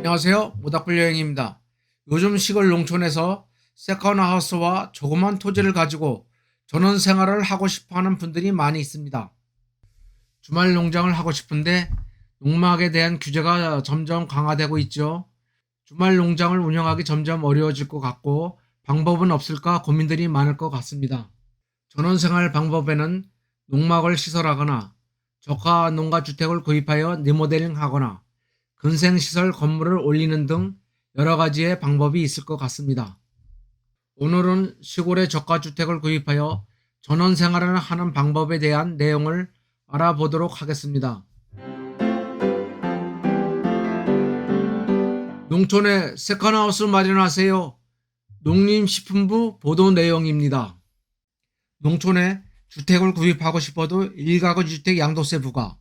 안녕하세요. 모닥불 여행입니다. 요즘 시골 농촌에서 세컨하우스와 조그만 토지를 가지고 전원 생활을 하고 싶어 하는 분들이 많이 있습니다. 주말 농장을 하고 싶은데 농막에 대한 규제가 점점 강화되고 있죠. 주말 농장을 운영하기 점점 어려워질 것 같고 방법은 없을까 고민들이 많을 것 같습니다. 전원 생활 방법에는 농막을 시설하거나 저가 농가 주택을 구입하여 리모델링 하거나 근생시설 건물을 올리는 등 여러 가지의 방법이 있을 것 같습니다. 오늘은 시골의 저가주택을 구입하여 전원 생활을 하는 방법에 대한 내용을 알아보도록 하겠습니다. 농촌에 세컨하우스 마련하세요. 농림식품부 보도 내용입니다. 농촌에 주택을 구입하고 싶어도 일가구 주택 양도세 부과,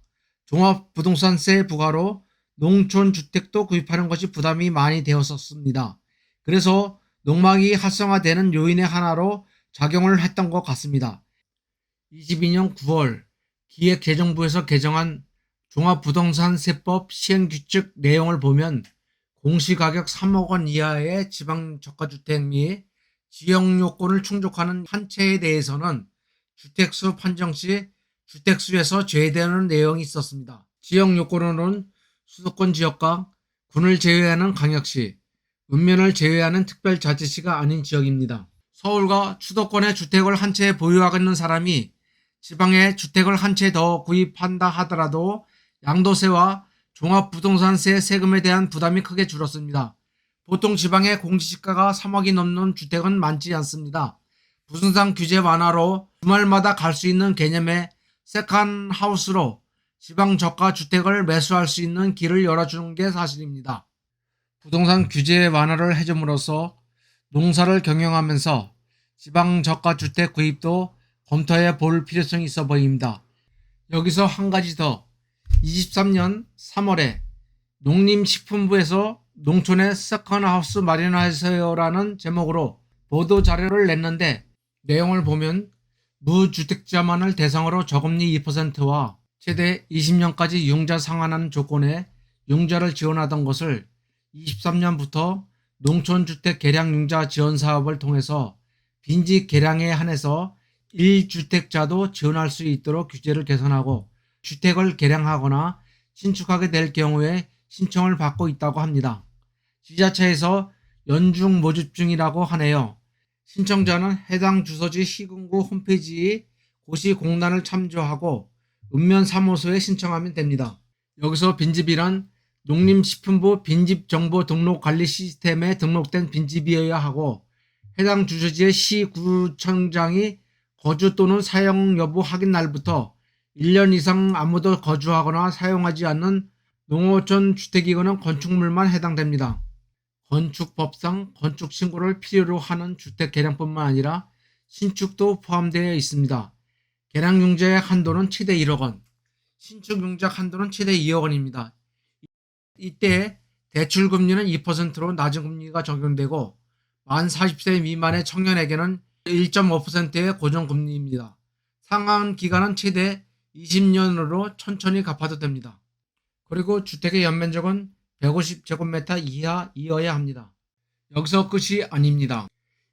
종합부동산세 부과로 농촌 주택도 구입하는 것이 부담이 많이 되었었습니다. 그래서 농막이 활성화되는 요인의 하나로 작용을 했던 것 같습니다. 22년 9월 기획재정부에서 개정한 종합부동산세법 시행규칙 내용을 보면 공시가격 3억 원 이하의 지방 저가주택 및 지역 요건을 충족하는 한 채에 대해서는 주택수 판정 시 주택수에서 제외되는 내용이 있었습니다. 지역 요건으로는 수도권 지역과 군을 제외하는 광역시, 읍면을 제외하는 특별자치시가 아닌 지역입니다. 서울과 수도권의 주택을 한 채 보유하고 있는 사람이 지방에 주택을 한 채 더 구입한다 하더라도 양도세와 종합부동산세 세금에 대한 부담이 크게 줄었습니다. 보통 지방의 공시지가가 3억이 넘는 주택은 많지 않습니다. 부동산 규제 완화로 주말마다 갈 수 있는 개념의 세컨 하우스로 지방 저가 주택을 매수할 수 있는 길을 열어주는 게 사실입니다. 부동산 규제 완화를 해줌으로써 농사를 경영하면서 지방 저가 주택 구입도 검토해 볼 필요성이 있어 보입니다. 여기서 한 가지 더. 23년 3월에 농림식품부에서 농촌에 세컨하우스 마련하세요라는 제목으로 보도 자료를 냈는데 내용을 보면 무주택자만을 대상으로 저금리 2%와 최대 20년까지 융자 상환하는 조건에 융자를 지원하던 것을 23년부터 농촌주택 개량 융자 지원 사업을 통해서 빈집 개량에 한해서 1주택자도 지원할 수 있도록 규제를 개선하고 주택을 개량하거나 신축하게 될 경우에 신청을 받고 있다고 합니다. 지자체에서 연중 모집 중이라고 하네요. 신청자는 해당 주소지 시군구 홈페이지 고시공단을 참조하고 읍면 사무소에 신청하면 됩니다. 여기서 빈집이란 농림식품부 빈집정보 등록 관리 시스템에 등록된 빈집이어야 하고 해당 주소지의 시구청장이 거주 또는 사용 여부 확인 날부터 1년 이상 아무도 거주하거나 사용하지 않는 농어촌 주택이거나 건축물만 해당됩니다. 건축법상 건축 신고를 필요로 하는 주택 개량뿐만 아니라 신축도 포함되어 있습니다. 개량 융자의 한도는 최대 1억 원, 신축 융자 한도는 최대 2억 원입니다. 이때 대출 금리는 2%로 낮은 금리가 적용되고 만 40세 미만의 청년에게는 1.5%의 고정 금리입니다. 상환 기간은 최대 20년으로 천천히 갚아도 됩니다. 그리고 주택의 연면적은 150제곱미터 이하 이어야 합니다. 여기서 끝이 아닙니다.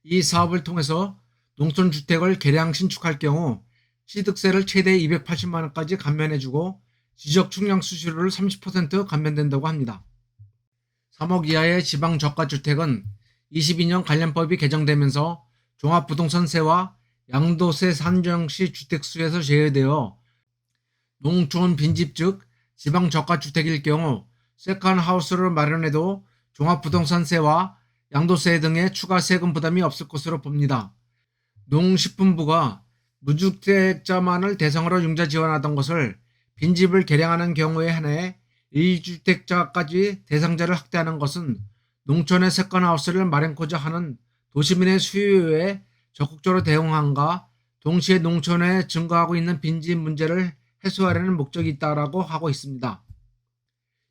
이 사업을 통해서 농촌 주택을 개량 신축할 경우 취득세를 최대 280만 원까지 감면해주고 지적 충량 수수료를 30% 감면된다고 합니다. 3억 이하의 지방 저가 주택은 22년 관련법이 개정되면서 종합부동산세와 양도세 산정 시 주택수에서 제외되어 농촌 빈집 즉 지방 저가 주택일 경우 세컨 하우스를 마련해도 종합부동산세와 양도세 등의 추가 세금 부담이 없을 것으로 봅니다. 농식품부가 무주택자만을 대상으로 융자 지원하던 것을 빈집을 개량하는 경우에 한해 1주택자까지 대상자를 확대하는 것은 농촌의 세컨하우스를 마련코자 하는 도시민의 수요에 적극적으로 대응한가 동시에 농촌에 증가하고 있는 빈집 문제를 해소하려는 목적이 있다라고 하고 있습니다.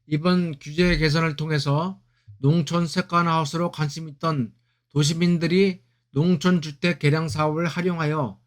이번 규제 개선을 통해서 농촌 세컨하우스로 관심 있던 도시민들이 농촌 주택 개량 사업을 활용하여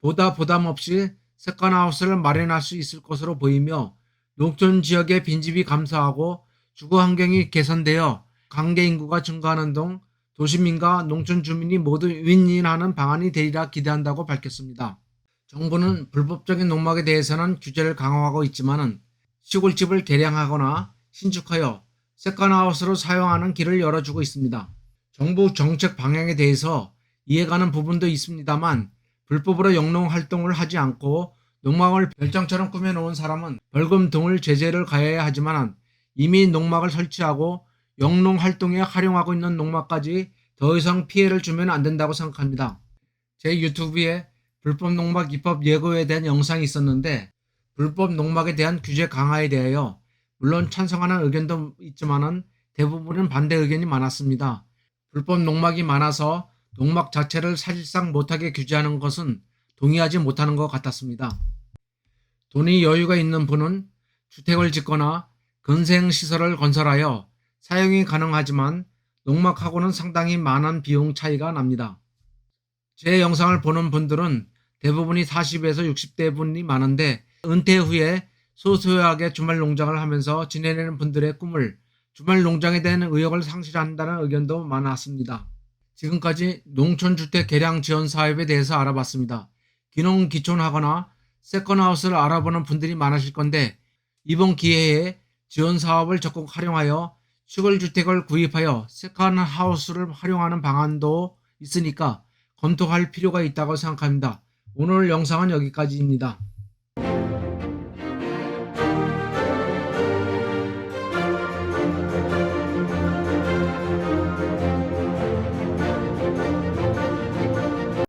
보다 부담 없이 세컨하우스를 마련할 수 있을 것으로 보이며 농촌 지역의 빈집이 감소하고 주거 환경이 개선되어 관계 인구가 증가하는 등 도시민과 농촌 주민이 모두 윈윈하는 방안이 되리라 기대한다고 밝혔습니다. 정부는 불법적인 농막에 대해서는 규제를 강화하고 있지만은 시골집을 개량하거나 신축하여 세컨하우스로 사용하는 길을 열어주고 있습니다. 정부 정책 방향에 대해서 이해가는 부분도 있습니다만 불법으로 영농 활동을 하지 않고 농막을 별장처럼 꾸며놓은 사람은 벌금 등을 제재를 가해야 하지만 이미 농막을 설치하고 영농 활동에 활용하고 있는 농막까지 더 이상 피해를 주면 안 된다고 생각합니다. 제 유튜브에 불법 농막 입법 예고에 대한 영상이 있었는데 불법 농막에 대한 규제 강화에 대하여 물론 찬성하는 의견도 있지만은 대부분은 반대 의견이 많았습니다. 불법 농막이 많아서 농막 자체를 사실상 못하게 규제하는 것은 동의하지 못하는 것 같았습니다. 돈이 여유가 있는 분은 주택을 짓거나 근생시설을 건설하여 사용이 가능하지만 농막하고는 상당히 많은 비용 차이가 납니다. 제 영상을 보는 분들은 대부분이 40에서 60대 분이 많은데 은퇴 후에 소소하게 주말 농장을 하면서 지내는 분들의 꿈을 주말 농장에 대한 의욕을 상실한다는 의견도 많았습니다. 지금까지 농촌주택 개량 지원 사업에 대해서 알아봤습니다. 기농 기촌하거나 세컨하우스를 알아보는 분들이 많으실 건데 이번 기회에 지원 사업을 적극 활용하여 시골주택을 구입하여 세컨하우스를 활용하는 방안도 있으니까 검토할 필요가 있다고 생각합니다. 오늘 영상은 여기까지입니다.